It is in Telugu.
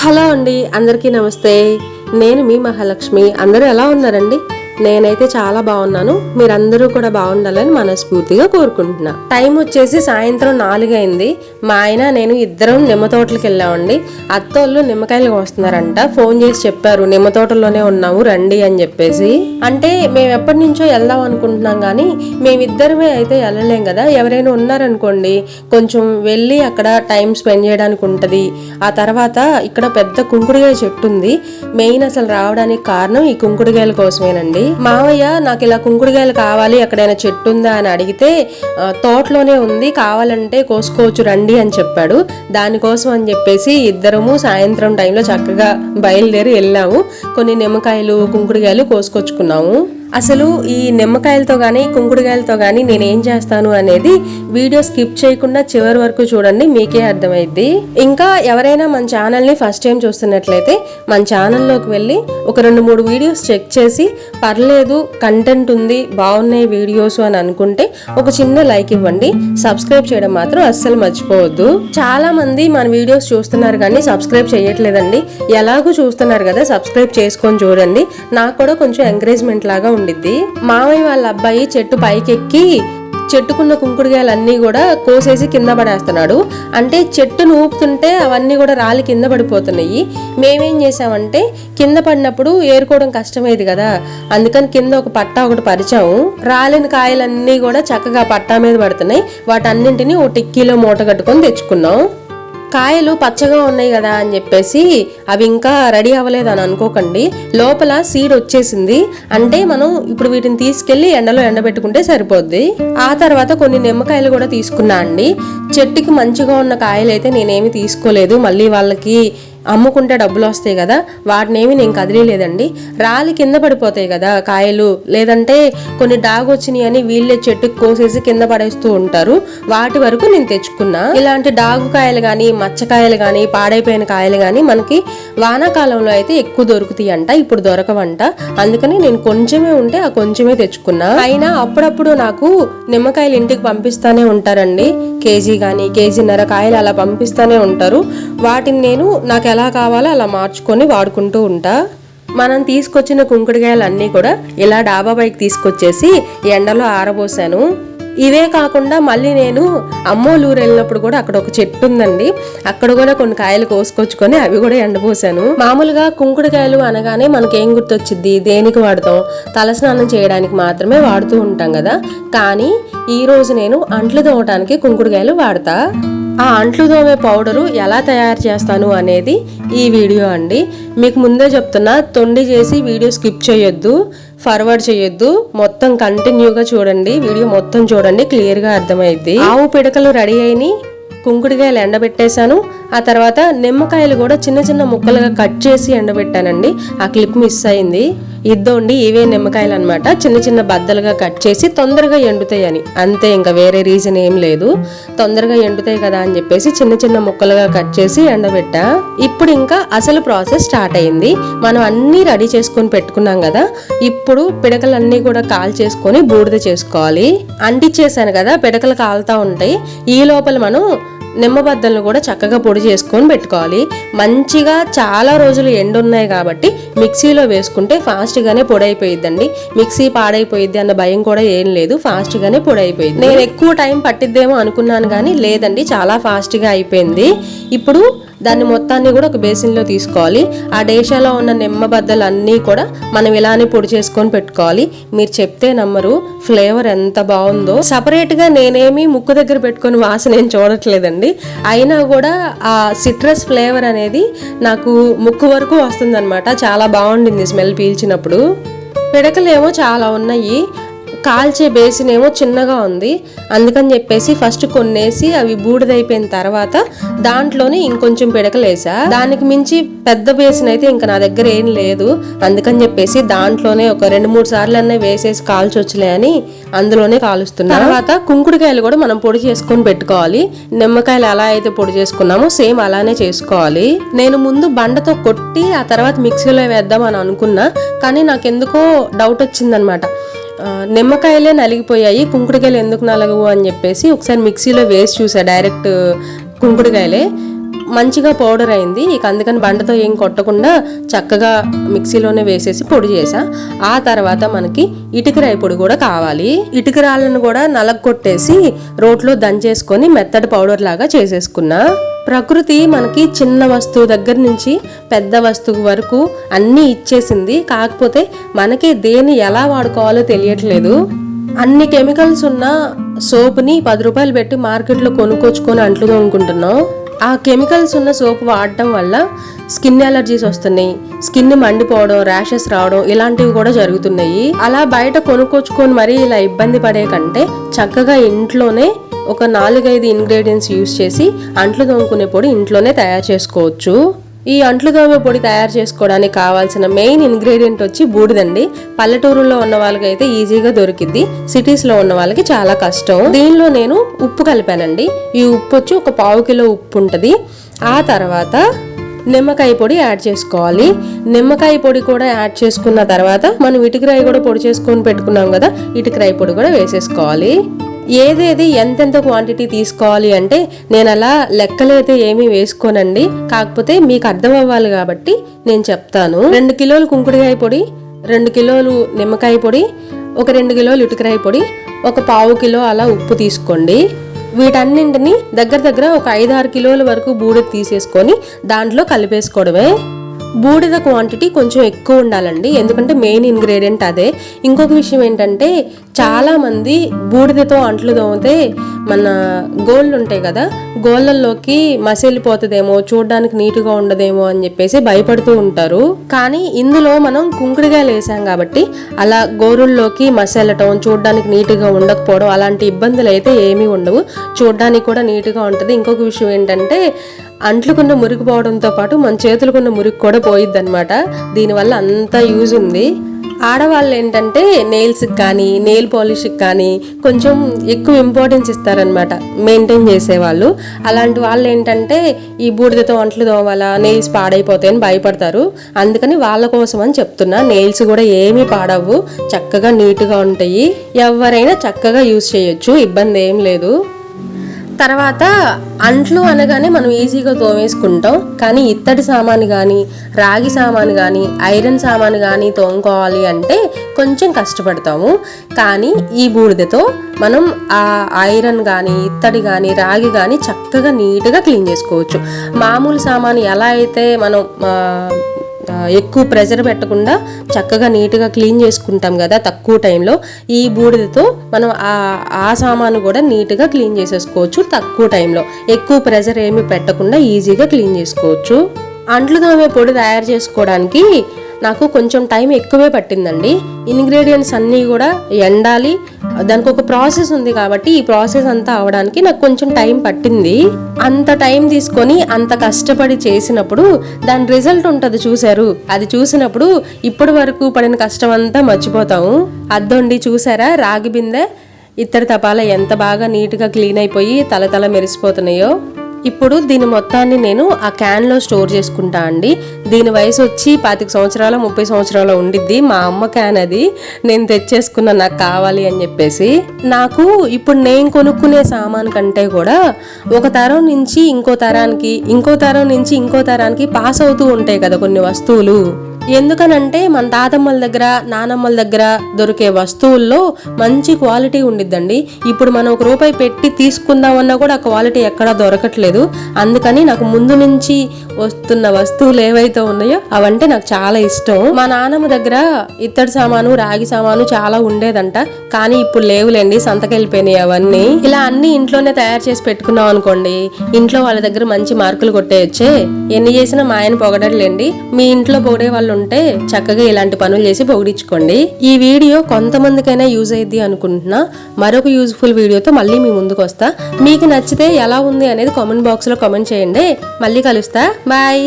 హలో అండి అందరికీ నమస్తే. నేను మీ మహాలక్ష్మి. అందరూ ఎలా ఉన్నారండి? నేనైతే చాలా బాగున్నాను. మీరందరూ కూడా బాగుండాలని మనస్ఫూర్తిగా కోరుకుంటున్నా. టైం వచ్చేసి సాయంత్రం నాలుగైంది మా ఆయన నేను ఇద్దరం నిమ్మ తోటలకు వెళ్ళామండి. అత్తోళ్ళు నిమ్మకాయలు కోస్తున్నారంట. ఫోన్ చేసి చెప్పారు నిమ్మ తోటలోనే ఉన్నాము రండి అని చెప్పేసి. అంటే మేము ఎప్పటి నుంచో వెళ్దాం అనుకుంటున్నాం కానీ మేమిద్దరమే అయితే వెళ్ళలేం కదా. ఎవరైనా ఉన్నారనుకోండి కొంచెం వెళ్ళి అక్కడ టైం స్పెండ్ చేయడానికి ఉంటుంది. ఆ తర్వాత ఇక్కడ పెద్ద కుంకుడుగాయ చెట్టు ఉంది. మెయిన్ అసలు రావడానికి కారణం ఈ కుంకుడుగాయల కోసమేనండి. మావయ్య నాకు ఇలా కుంకుడుగాయలు కావాలి ఎక్కడైనా చెట్టు ఉందా? అని అడిగితే తోటలోనే ఉంది కావాలంటే కోసుకోవచ్చు రండి అని చెప్పాడు. దానికోసం అని చెప్పేసి ఇద్దరము సాయంత్రం టైంలో చక్కగా బయలుదేరి వెళ్ళాము. కొన్ని నిమ్మకాయలు కుంకుడుగాయలు కోసుకొచ్చుకున్నాము. అసలు ఈ నిమ్మకాయలతో కానీ కుంకుడుకాయలతో కానీ నేను ఏం చేస్తాను అనేది వీడియో స్కిప్ చేయకుండా చివరి వరకు చూడండి మీకే అర్థమైద్ది. ఇంకా ఎవరైనా మన ఛానల్ని ఫస్ట్ టైం చూస్తున్నట్లయితే మన ఛానల్లోకి వెళ్ళి ఒక రెండు మూడు వీడియోస్ చెక్ చేసి పర్లేదు కంటెంట్ ఉంది బాగున్నాయి వీడియోస్ అని అనుకుంటే ఒక చిన్న లైక్ ఇవ్వండి. సబ్స్క్రైబ్ చేయడం మాత్రం అస్సలు మర్చిపోవద్దు. చాలా మంది మన వీడియోస్ చూస్తున్నారు కానీ సబ్స్క్రైబ్ చేయట్లేదండి. ఎలాగూ చూస్తున్నారు కదా సబ్స్క్రైబ్ చేసుకొని చూడండి. నాకు కూడా కొంచెం ఎంకరేజ్మెంట్ లాగా ఉండిద్ది. మామయ్య వాళ్ళ అబ్బాయి చెట్టు పైకెక్కి చెట్టుకున్న కుంకుడుగాయలన్నీ కూడా కోసేసి కింద పడేస్తున్నాడు. అంటే చెట్టును ఊపుతుంటే అవన్నీ కూడా రాలి కింద పడిపోతున్నాయి. మేమేం చేసామంటే కింద పడినప్పుడు ఏరుకోవడం కష్టమేది కదా. అందుకని కింద ఒక పట్టా ఒకటి పరిచాము. రాలిన కాయలన్నీ కూడా చక్కగా పట్టా మీద పడుతున్నాయి. వాటన్నింటినీ ఓ టిక్కీలో మూట కట్టుకొని తెచ్చుకున్నాం. కాయలు పచ్చగా ఉన్నాయి కదా అని చెప్పేసి అవి ఇంకా రెడీ అవ్వలేదు అని అనుకోకండి. లోపల సీడ్ వచ్చేసింది. అంటే మనం ఇప్పుడు వీటిని తీసుకెళ్ళి ఎండలో ఎండబెట్టుకుంటే సరిపోద్ది. ఆ తర్వాత కొన్ని నిమ్మకాయలు కూడా తీసుకున్నా అండి. చెట్టుకి మంచిగా ఉన్న కాయలు అయితే నేనేమి తీసుకోలేదు. మళ్ళీ వాళ్ళకి అమ్ముకుంటే డబ్బులు వస్తాయి కదా వాటినేమి నేను కదిలేదండి రాలి కింద పడిపోతాయి కదా కాయలు లేదంటే కొన్ని డాగ్ వచ్చినాయి అని వీళ్ళే చెట్టుకు కోసేసి కింద పడేస్తూ ఉంటారు. వాటి వరకు నేను తెచ్చుకున్నా. ఇలాంటి డాగు కాయలు కానీ మచ్చకాయలు కానీ పాడైపోయిన కాయలు కానీ మనకి వానాకాలంలో అయితే ఎక్కువ దొరుకుతాయి అంట ఇప్పుడు దొరకవంట. అందుకని నేను కొంచెమే ఉంటే ఆ కొంచెమే తెచ్చుకున్నా. అయినా అప్పుడప్పుడు నాకు నిమ్మకాయలు ఇంటికి పంపిస్తానే ఉంటారండి. కేజీ కానీ కేజీన్నర కాయలు అలా పంపిస్తానే ఉంటారు. వాటిని నేను నాకు ఎలా ఎలా కావాలో అలా మార్చుకొని వాడుకుంటూ ఉంటా. మనం తీసుకొచ్చిన కుంకుడుకాయలన్నీ కూడా ఇలా డాబా పైకి తీసుకొచ్చేసి ఎండలో ఆరబోసాను. ఇవే కాకుండా మళ్ళీ నేను అమ్మోలూరు వెళ్ళినప్పుడు కూడా అక్కడ ఒక చెట్టు ఉందండి. అక్కడ కూడా కొన్ని కాయలు కోసుకొచ్చుకొని అవి కూడా ఎండపోసాను మామూలుగా కుంకుడుకాయలు అనగానే మనకి ఏం గుర్తొచ్చిద్ది? దేనికి వాడతాం? తలస్నానం చేయడానికి మాత్రమే వాడుతూ ఉంటాం కదా. కానీ ఈరోజు నేను అంట్లు తోమటానికి కుంకుడుకాయలు వాడతా. ఆ అంట్లు తోమే పౌడరు ఎలా తయారు చేస్తాను అనేది ఈ వీడియో అండి. మీకు ముందే చెప్తున్నా తొండి చేసి వీడియో స్కిప్ చేయొద్దు. ఫార్వర్డ్ చేయొద్దు. మొత్తం కంటిన్యూగా చూడండి. వీడియో మొత్తం చూడండి. క్లియర్గా అర్థమైద్ది. ఆవు పిడకలు రెడీ అయినాయి కుంకుడుకాయలు ఎండబెట్టేశాను. ఆ తర్వాత నిమ్మకాయలు కూడా చిన్న చిన్న ముక్కలుగా కట్ చేసి ఎండబెట్టానండి. ఆ క్లిప్ మిస్ అయింది. ఇద్దోండి ఇవే నిమ్మకాయలు అనమాట చిన్న చిన్న బద్దలుగా కట్ చేసి తొందరగా ఎండుతాయని. అంతే ఇంకా వేరే రీజన్ ఏం లేదు. తొందరగా ఎండుతాయి కదా అని చెప్పేసి చిన్న చిన్న ముక్కలుగా కట్ చేసి ఎండబెట్టా. ఇప్పుడు ఇంకా అసలు ప్రాసెస్ స్టార్ట్ అయింది. మనం అన్నీ రెడీ చేసుకొని పెట్టుకున్నాం కదా. ఇప్పుడు పిడకలన్నీ కూడా కాల్ చేసుకొని బూడిద చేసుకోవాలి. అంటిచ్చేసాను కదా పిడకలు కాలుతా ఉంటాయి. ఈ లోపల మనం నిమ్మబద్దలను కూడా చక్కగా పొడి చేసుకొని పెట్టుకోవాలి. మంచిగా చాలా రోజులు ఎండున్నాయి కాబట్టి మిక్సీలో వేసుకుంటే ఫాస్ట్గానే పొడి అయిపోయిద్దండి. మిక్సీ పాడైపోయిద్ది అన్న భయం కూడా ఏం లేదు ఫాస్ట్గానే పొడి అయిపోయింది. నేను ఎక్కువ టైం పట్టిద్దేమో అనుకున్నాను కానీ లేదండి చాలా ఫాస్ట్గా అయిపోయింది. ఇప్పుడు దాన్ని మొత్తాన్ని కూడా ఒక బేసిన్లో తీసుకోవాలి. ఆ డేషాలో ఉన్న నిమ్మ బద్దలు అన్నీ కూడా మనం ఇలానే పొడి చేసుకొని పెట్టుకోవాలి. మీరు చెప్తే నమ్మరు ఫ్లేవర్ ఎంత బాగుందో. సపరేట్గా నేనేమి ముక్కు దగ్గర పెట్టుకొని వాసన ఏం చూడట్లేదండి. అయినా కూడా ఆ సిట్రస్ ఫ్లేవర్ అనేది నాకు ముక్కు వరకు వస్తుందన్నమాట. చాలా బాగుండింది స్మెల్ పీల్చినప్పుడు. పిడకలేమో చాలా ఉన్నాయి. కాల్చే బేసిన్ ఏమో చిన్నగా ఉంది. అందుకని చెప్పేసి ఫస్ట్ కొన్నేసి అవి బూడిదైపోయిన తర్వాత దాంట్లోనే ఇంకొంచెం పిడకలు వేసా దానికి మించి పెద్ద బేసిన్ అయితే ఇంకా నా దగ్గర ఏం లేదు. అందుకని చెప్పేసి దాంట్లోనే ఒక రెండు మూడు సార్లు అన్నీ వేసేసి కాల్చొచ్చులే అని అందులోనే కాలుస్తున్నా. తర్వాత కుంకుడుకాయలు కూడా మనం పొడి చేసుకొని పెట్టుకోవాలి. నిమ్మకాయలు ఎలా అయితే పొడి చేసుకున్నామో సేమ్ అలానే చేసుకోవాలి. నేను ముందు బండతో కొట్టి ఆ తర్వాత మిక్సీలో వేద్దాం అని అనుకున్నా కానీ నాకెందుకో డౌట్ వచ్చిందనమాట. నిమ్మకాయలే నలిగిపోయాయి కుంకుడుకాయలు ఎందుకు నలగవు అని చెప్పేసి ఒకసారి మిక్సీలో వేసి చూసా డైరెక్ట్ కుంకుడుకాయలే. మంచిగా పౌడర్ అయింది. ఇక అందుకని బండతో ఏం కొట్టకుండా చక్కగా మిక్సీలోనే వేసేసి పొడి చేసా ఆ తర్వాత మనకి ఇటుకరాయి పొడి కూడా కావాలి. ఇటుక రాళ్ళను కూడా నలగొట్టేసి రోట్లో దంచేసుకొని మెత్తటి పౌడర్ లాగా చేసేసుకున్నా. ప్రకృతి మనకి చిన్న వస్తువు దగ్గర నుంచి పెద్ద వస్తువు వరకు అన్నీ ఇచ్చేసింది. కాకపోతే మనకి దేన్ని ఎలా వాడుకోవాలో తెలియట్లేదు. అన్ని కెమికల్స్ ఉన్న సోప్ని పది రూపాయలు పెట్టి మార్కెట్లో కొనుక్కొచ్చుకొని అంట్లు తోముకుంటున్నాం ఆ కెమికల్స్ ఉన్న సోప్ వాడటం వల్ల స్కిన్ ఎలర్జీస్ వస్తున్నాయి. స్కిన్ మండిపోవడం ర్యాషెస్ రావడం ఇలాంటివి కూడా జరుగుతున్నాయి. అలా బయట కొనుక్కొచ్చుకొని మరీ ఇలా ఇబ్బంది పడే కంటే చక్కగా ఇంట్లోనే ఒక నాలుగైదు ఇంగ్రీడియంట్స్ యూస్ చేసి అంట్లు తోముకునే పొడి ఇంట్లోనే తయారు చేసుకోవచ్చు. ఈ అంట్లు దోమ పొడి తయారు చేసుకోవడానికి కావాల్సిన మెయిన్ ఇంగ్రీడియంట్ వచ్చి బూడిదండి. పల్లెటూరులో ఉన్న వాళ్ళకైతే ఈజీగా దొరికిద్ది. సిటీస్లో ఉన్న వాళ్ళకి చాలా కష్టం. దీనిలో నేను ఉప్పు కలిపానండి. ఈ ఉప్పు వచ్చి ఒక పావు కిలో ఉప్పు ఉంటుంది. ఆ తర్వాత నిమ్మకాయ పొడి యాడ్ చేసుకోవాలి. నిమ్మకాయ పొడి కూడా యాడ్ చేసుకున్న తర్వాత మనం ఇటుకరాయి కూడా పొడి చేసుకొని పెట్టుకున్నాం కదా ఇటుకరాయి పొడి కూడా వేసేసుకోవాలి. ఏదేది ఎంతెంత క్వాంటిటీ తీసుకోవాలి అంటే నేను అలా లెక్కలైతే ఏమీ వేసుకోనండి. కాకపోతే మీకు అర్థం అవ్వాలి కాబట్టి నేను చెప్తాను. రెండు కిలోలు కుంకుడుకాయ పొడి రెండు కిలోలు నిమ్మకాయ పొడి ఒక రెండు కిలోలు ఇటుకరాయ పొడి ఒక పావు కిలో అలా ఉప్పు తీసుకోండి. వీటన్నింటిని దగ్గర దగ్గర ఒక ఐదు ఆరు కిలోల వరకు బూడిద తీసేసుకొని దాంట్లో కలిపేసుకోవడమే. బూడిద క్వాంటిటీ కొంచెం ఎక్కువ ఉండాలండి. ఎందుకంటే మెయిన్ ఇంగ్రీడియంట్ అదే. ఇంకొక విషయం ఏంటంటే చాలామంది బూడిదతో అంట్లు తోమితే మన గోళ్ళు ఉంటాయి కదా గోళ్ళల్లోకి మసిలిపోతుందేమో చూడడానికి నీట్గా ఉండదేమో అని చెప్పేసి భయపడుతూ ఉంటారు. కానీ ఇందులో మనం కుంకుడుగాయలు వేసాం కాబట్టి అలా గోరుల్లోకి మసలటం చూడడానికి నీట్గా ఉండకపోవడం అలాంటి ఇబ్బందులు అయితే ఏమీ ఉండవు. చూడడానికి కూడా నీట్గా ఉంటుంది. ఇంకొక విషయం ఏంటంటే అంట్లుకున్న మురికి పోవడంతో పాటు మన చేతులకున్న మురికి కూడా పోయిద్ది అనమాట దీనివల్ల అంత యూజ్ ఉంది. ఆడవాళ్ళు ఏంటంటే నెయిల్స్కి కానీ నెయిల్ పాలిష్కి కానీ కొంచెం ఎక్కువ ఇంపార్టెన్స్ ఇస్తారనమాట మెయింటైన్ చేసేవాళ్ళు. అలాంటి వాళ్ళు ఏంటంటే ఈ బూడిదతో వంటలు తోమాలా నెయిల్స్ పాడైపోతాయని భయపడతారు. అందుకని వాళ్ళ కోసం అని చెప్తున్నా నెయిల్స్ కూడా ఏమీ పాడవు చక్కగా నీట్గా ఉంటాయి. ఎవరైనా చక్కగా యూజ్ చేయొచ్చు ఇబ్బంది ఏం లేదు. తర్వాత అంట్లు అనగానే మనం ఈజీగా తోమేసుకుంటాం. కానీ ఇత్తడి సామాను కానీ రాగి సామాను కానీ ఐరన్ సామాను కానీ తోముకోవాలి అంటే కొంచెం కష్టపడతాము. కానీ ఈ బూడిదతో మనం ఆ ఐరన్ కానీ ఇత్తడి కానీ రాగి కానీ చక్కగా నీట్గా క్లీన్ చేసుకోవచ్చు. మామూలు సామాను ఎలా అయితే మనం ఎక్కువ ప్రెజర్ పెట్టకుండా చక్కగా నీట్గా క్లీన్ చేసుకుంటాం కదా తక్కువ టైంలో. ఈ బూడిదతో మనం ఆ ఆ సామాను కూడా నీట్గా క్లీన్ చేసేసుకోవచ్చు తక్కువ టైంలో. ఎక్కువ ప్రెజర్ ఏమి పెట్టకుండా ఈజీగా క్లీన్ చేసుకోవచ్చు. అంట్లు తోమే పొడి తయారు చేసుకోవడానికి నాకు కొంచెం టైం ఎక్కువే పట్టిందండి. ఇంగ్రీడియంట్స్ అన్నీ కూడా ఎండాలి. దానికి ఒక ప్రాసెస్ ఉంది కాబట్టి ఈ ప్రాసెస్ అంతా అవడానికి నాకు కొంచెం టైం పట్టింది. అంత టైం తీసుకొని అంత కష్టపడి చేసినప్పుడు దాని రిజల్ట్ ఉంటుంది చూశారు. అది చూసినప్పుడు ఇప్పటి వరకు పడిన కష్టం అంతా మర్చిపోతాము. అద్దండి చూసారా? రాగి బిందె. ఇత్తడి తపాల ఎంత బాగా నీట్గా క్లీన్ అయిపోయి తల తల మెరిసిపోతున్నాయో. ఇప్పుడు దీని మొత్తాన్ని నేను ఆ క్యాన్లో స్టోర్ చేసుకుంటా అండి. దీని వయసు వచ్చి పాతిక సంవత్సరాల ముప్పై సంవత్సరాల ఉండిద్ది. మా అమ్మ క్యాన్ అది. నేను తెచ్చేసుకున్న నాకు కావాలి అని చెప్పేసి. నాకు ఇప్పుడు నేను కొనుక్కునే సామాన్ కంటే కూడా ఒక తరం నుంచి ఇంకో తరానికి ఇంకో తరం నుంచి ఇంకో తరానికి పాస్ అవుతూ ఉంటాయి కదా కొన్ని వస్తువులు. ఎందుకనంటే మన తాతమ్మల దగ్గర నానమ్మల దగ్గర దొరికే వస్తువుల్లో మంచి క్వాలిటీ ఉండిద్దండి. ఇప్పుడు మనం ఒక రూపాయి పెట్టి తీసుకుందామన్నా కూడా ఆ క్వాలిటీ ఎక్కడా దొరకట్లేదు. అందుకని నాకు ముందు నుంచి వస్తున్న వస్తువులు ఏవైతే ఉన్నాయో అవంటే నాకు చాలా ఇష్టం. మా నానమ్మ దగ్గర ఇత్తడి సామాను రాగి సామాను చాలా ఉండేదంట. కానీ ఇప్పుడు లేవులేండి సంతకెళ్ళిపోయినాయి అవన్నీ. ఇలా అన్ని ఇంట్లోనే తయారు చేసి పెట్టుకున్నాం అనుకోండి ఇంట్లో వాళ్ళ దగ్గర మంచి మార్కులు కొట్టేయచ్చే. ఎన్ని చేసినా మా ఆయన పొగడలేండి మీ ఇంట్లో పొగడే వాళ్ళు ఉంటే చక్కగా ఇలాంటి పనులు చేసి పొగిడించుకోండి. ఈ వీడియో కొంతమందికైనా యూజ్ అయ్యిద్ది అనుకుంటున్నా. మరొక యూజ్ఫుల్ వీడియోతో మళ్ళీ మీ ముందుకు వస్తా. మీకు నచ్చితే ఎలా ఉంది అనేది కామెంట్ బాక్స్లో కామెంట్ చేయండి. మళ్ళీ కలుస్తా. బాయ్.